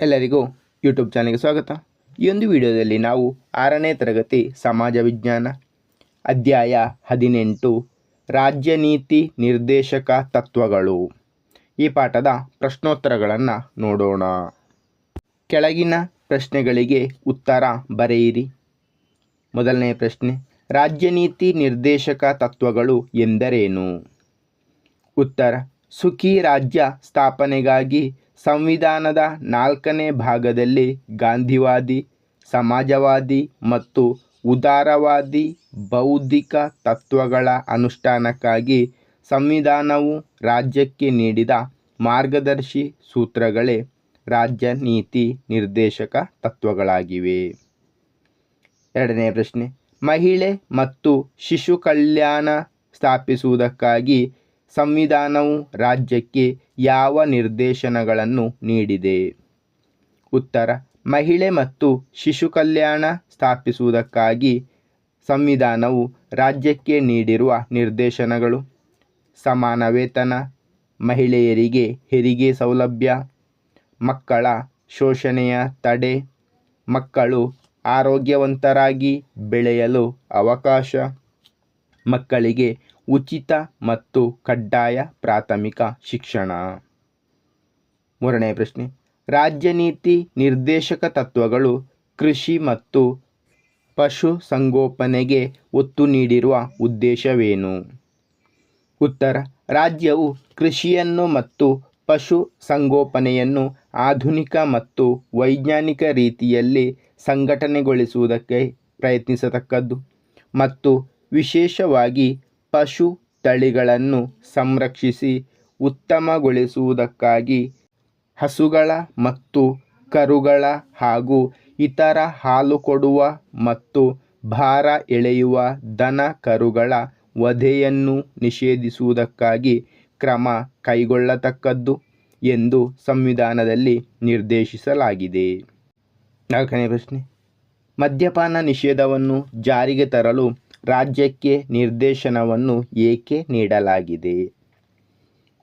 ಎಲ್ಲರಿಗೂ ಯೂಟ್ಯೂಬ್ ಚಾನಲ್ಗೆ ಸ್ವಾಗತ. ಈ ಒಂದು ವಿಡಿಯೋದಲ್ಲಿ ನಾವು ಆರನೇ ತರಗತಿ ಸಮಾಜ ವಿಜ್ಞಾನ ಅಧ್ಯಾಯ ಹದಿನೆಂಟು ರಾಜ್ಯ ನೀತಿ ನಿರ್ದೇಶಕ ತತ್ವಗಳು. ಈ ಪಾಠದ ಪ್ರಶ್ನೋತ್ತರಗಳನ್ನು ನೋಡೋಣ. ಕೆಳಗಿನ ಪ್ರಶ್ನೆಗಳಿಗೆ ಉತ್ತರ ಬರೆಯಿರಿ. ಮೊದಲನೇ ಪ್ರಶ್ನೆ, ರಾಜ್ಯ ನೀತಿ ನಿರ್ದೇಶಕ ತತ್ವಗಳು ಎಂದರೇನು? ಉತ್ತರ, ಸುಖಿ ರಾಜ್ಯ ಸ್ಥಾಪನೆಗಾಗಿ ಸಂವಿಧಾನದ ನಾಲ್ಕನೇ ಭಾಗದಲ್ಲಿ ಗಾಂಧಿವಾದಿ, ಸಮಾಜವಾದಿ ಮತ್ತು ಉದಾರವಾದಿ ಬೌದ್ಧಿಕ ತತ್ವಗಳ ಅನುಷ್ಠಾನಕ್ಕಾಗಿ ಸಂವಿಧಾನವು ರಾಜ್ಯಕ್ಕೆ ನೀಡಿದ ಮಾರ್ಗದರ್ಶಿ ಸೂತ್ರಗಳೇ ರಾಜ್ಯ ನೀತಿ ನಿರ್ದೇಶಕ ತತ್ವಗಳಾಗಿವೆ. ಎರಡನೇ ಪ್ರಶ್ನೆ, ಮಹಿಳೆ ಮತ್ತು ಶಿಶು ಕಲ್ಯಾಣ ಸ್ಥಾಪಿಸುವುದಕ್ಕಾಗಿ ಸಂವಿಧಾನವು ರಾಜ್ಯಕ್ಕೆ ಯಾವ ನಿರ್ದೇಶನಗಳನ್ನು ನೀಡಿದೆ? ಉತ್ತರ, ಮಹಿಳೆ ಮತ್ತು ಶಿಶು ಕಲ್ಯಾಣ ಸ್ಥಾಪಿಸುವುದಕ್ಕಾಗಿ ಸಂವಿಧಾನವು ರಾಜ್ಯಕ್ಕೆ ನೀಡಿರುವ ನಿರ್ದೇಶನಗಳು. ಸಮಾನ ವೇತನ, ಮಹಿಳೆಯರಿಗೆ ಹೆರಿಗೆ ಸೌಲಭ್ಯ, ಮಕ್ಕಳ ಶೋಷಣೆಯ ತಡೆ, ಮಕ್ಕಳು ಆರೋಗ್ಯವಂತರಾಗಿ ಬೆಳೆಯಲು ಅವಕಾಶ, ಮಕ್ಕಳಿಗೆ ಉಚಿತ ಮತ್ತು ಕಡ್ಡಾಯ ಪ್ರಾಥಮಿಕ ಶಿಕ್ಷಣ. ಮೂರನೇ ಪ್ರಶ್ನೆ. ರಾಜ್ಯ ನೀತಿ ನಿರ್ದೇಶಕ ತತ್ವಗಳು ಕೃಷಿ ಮತ್ತು ಪಶು ಸಂಗೋಪನೆಗೆ ಒತ್ತು ನೀಡಿರುವ ಉದ್ದೇಶವೇನು? ಉತ್ತರ. ರಾಜ್ಯವು ಕೃಷಿಯನ್ನು ಮತ್ತು ಪಶು ಸಂಗೋಪನೆಯನ್ನು ಆಧುನಿಕ ಮತ್ತು ವೈಜ್ಞಾನಿಕ ರೀತಿಯಲ್ಲಿ ಸಂಘಟನೆಗೊಳಿಸುವುದಕ್ಕೆ ಪ್ರಯತ್ನಿಸತಕ್ಕದ್ದು ಮತ್ತು ವಿಶೇಷವಾಗಿ ಪಶು ತಳಿಗಳನ್ನು ಸಂರಕ್ಷಿಸಿ ಉತ್ತಮಗೊಳಿಸುವುದಕ್ಕಾಗಿ ಹಸುಗಳ ಮತ್ತು ಕರುಗಳ ಹಾಗೂ ಇತರ ಹಾಲು ಕೊಡುವ ಮತ್ತು ಭಾರ ಎಳೆಯುವ ದನ ಕರುಗಳ ವಧೆಯನ್ನು ನಿಷೇಧಿಸುವುದಕ್ಕಾಗಿ ಕ್ರಮ ಕೈಗೊಳ್ಳತಕ್ಕದ್ದು ಎಂದು ಸಂವಿಧಾನದಲ್ಲಿ ನಿರ್ದೇಶಿಸಲಾಗಿದೆ. ನಾಲ್ಕನೇ ಪ್ರಶ್ನೆ. ಮದ್ಯಪಾನ ನಿಷೇಧವನ್ನು ಜಾರಿಗೆ ತರಲು ರಾಜ್ಯಕ್ಕೆ ನಿರ್ದೇಶನವನ್ನು ಏಕೆ ನೀಡಲಾಗಿದೆ?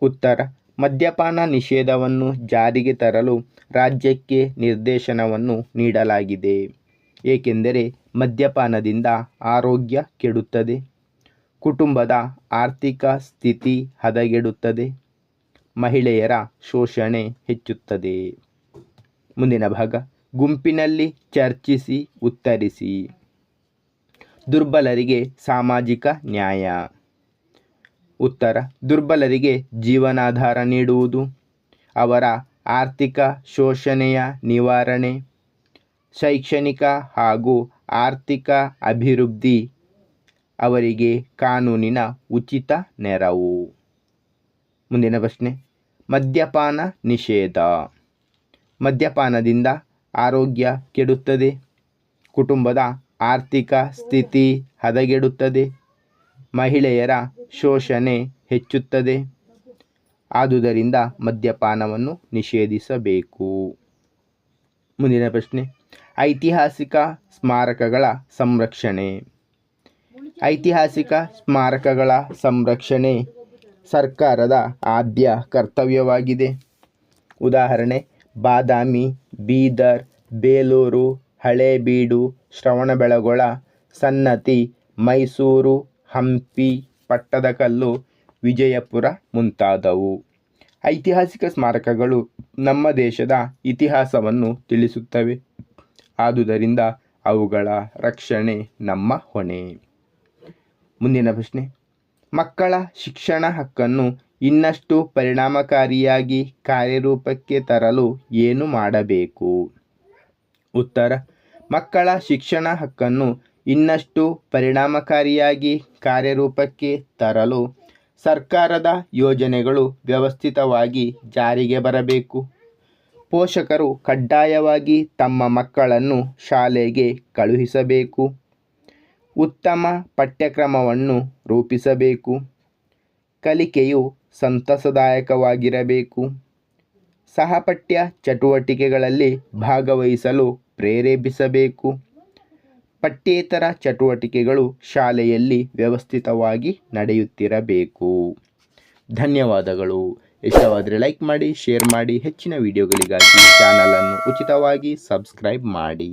ಉತ್ತರ, ಮದ್ಯಪಾನ ನಿಷೇಧವನ್ನು ಜಾರಿಗೆ ತರಲು ರಾಜ್ಯಕ್ಕೆ ನಿರ್ದೇಶನವನ್ನು ನೀಡಲಾಗಿದೆ. ಏಕೆಂದರೆ ಮದ್ಯಪಾನದಿಂದ ಆರೋಗ್ಯ ಕೆಡುತ್ತದೆ, ಕುಟುಂಬದ ಆರ್ಥಿಕ ಸ್ಥಿತಿ ಹದಗೆಡುತ್ತದೆ, ಮಹಿಳೆಯರ ಶೋಷಣೆ ಹೆಚ್ಚುತ್ತದೆ. ಮುಂದಿನ ಭಾಗ, ಗುಂಪಿನಲ್ಲಿ ಚರ್ಚಿಸಿ, ಉತ್ತರಿಸಿ. ದುರ್ಬಲರಿಗೆ ಸಾಮಾಜಿಕ ನ್ಯಾಯ. ಉತ್ತರ, ದುರ್ಬಲರಿಗೆ ಜೀವನಾಧಾರ ನೀಡುವುದು. ಅವರ ಆರ್ಥಿಕ ಶೋಷಣೆಯ ನಿವಾರಣೆ. ಶೈಕ್ಷಣಿಕ ಹಾಗೂ ಆರ್ಥಿಕ ಅಭಿವೃದ್ಧಿ. ಅವರಿಗೆ ಕಾನೂನಿನ ಉಚಿತ ನೆರವು. ಮುಂದಿನ ಪ್ರಶ್ನೆ, ಮದ್ಯಪಾನ ನಿಷೇಧ. ಮದ್ಯಪಾನದಿಂದ ಆರೋಗ್ಯ ಕೆಡುತ್ತದೆ. ಕುಟುಂಬದ ಆರ್ಥಿಕ ಸ್ಥಿತಿ ಹದಗೆಡುತ್ತದೆ. ಮಹಿಳೆಯರ ಶೋಷಣೆ ಹೆಚ್ಚುತ್ತದೆ. ಆದುದರಿಂದ ಮದ್ಯಪಾನವನ್ನು ನಿಷೇಧಿಸಬೇಕು. ಮುಂದಿನ ಪ್ರಶ್ನೆ. ಐತಿಹಾಸಿಕ ಸ್ಮಾರಕಗಳ ಸಂರಕ್ಷಣೆ. ಐತಿಹಾಸಿಕ ಸ್ಮಾರಕಗಳ ಸಂರಕ್ಷಣೆ ಸರ್ಕಾರದ ಆದ್ಯ ಕರ್ತವ್ಯವಾಗಿದೆ. ಉದಾಹರಣೆ, ಬಾದಾಮಿ, ಬೀದರ್, ಬೇಲೂರು, ಹಳೇಬೀಡು ಶ್ರವಣಬೆಳಗೊಳ, ಸನ್ನತಿ, ಮೈಸೂರು, ಹಂಪಿ ಪಟ್ಟದಕಲ್ಲು ವಿಜಯಪುರ ಮುಂತಾದವು. ಐತಿಹಾಸಿಕ ಸ್ಮಾರಕಗಳು ನಮ್ಮ ದೇಶದ ಇತಿಹಾಸವನ್ನು ತಿಳಿಸುತ್ತವೆ. ಆದುದರಿಂದ ಅವುಗಳ ರಕ್ಷಣೆ ನಮ್ಮ ಹೊಣೆ. ಮುಂದಿನ ಪ್ರಶ್ನೆ. ಮಕ್ಕಳ ಶಿಕ್ಷಣ ಹಕ್ಕನ್ನು ಇನ್ನಷ್ಟು ಪರಿಣಾಮಕಾರಿಯಾಗಿ ಕಾರ್ಯರೂಪಕ್ಕೆ ತರಲು ಏನು ಮಾಡಬೇಕು? ಉತ್ತರ. ಮಕ್ಕಳ ಶಿಕ್ಷಣ ಹಕ್ಕನ್ನು ಇನ್ನಷ್ಟು ಪರಿಣಾಮಕಾರಿಯಾಗಿ ಕಾರ್ಯರೂಪಕ್ಕೆ ತರಲು ಸರ್ಕಾರದ ಯೋಜನೆಗಳು ವ್ಯವಸ್ಥಿತವಾಗಿ ಜಾರಿಗೆ ಬರಬೇಕು. ಪೋಷಕರು ಕಡ್ಡಾಯವಾಗಿ ತಮ್ಮ ಮಕ್ಕಳನ್ನು ಶಾಲೆಗೆ ಕಳುಹಿಸಬೇಕು. ಉತ್ತಮ ಪಠ್ಯಕ್ರಮವನ್ನು ರೂಪಿಸಬೇಕು. ಕಲಿಕೆಯು ಸಂತಸದಾಯಕವಾಗಿರಬೇಕು. ಸಹಪಠ್ಯ ಚಟುವಟಿಕೆಗಳಲ್ಲಿ ಭಾಗವಹಿಸಲು ಪ್ರೇರೇಪಿಸಬೇಕು. ಪಠ್ಯೇತರ ಚಟುವಟಿಕೆಗಳು ಶಾಲೆಯಲ್ಲಿ ವ್ಯವಸ್ಥಿತವಾಗಿ ನಡೆಯುತ್ತಿರಬೇಕು. ಧನ್ಯವಾದಗಳು. ಇಷ್ಟವಾದರೆ ಲೈಕ್ ಮಾಡಿ, ಶೇರ್ ಮಾಡಿ. ಹೆಚ್ಚಿನ ವಿಡಿಯೋಗಳಿಗಾಗಿ ಚಾನಲನ್ನು ಉಚಿತವಾಗಿ ಸಬ್ಸ್ಕ್ರೈಬ್ ಮಾಡಿ.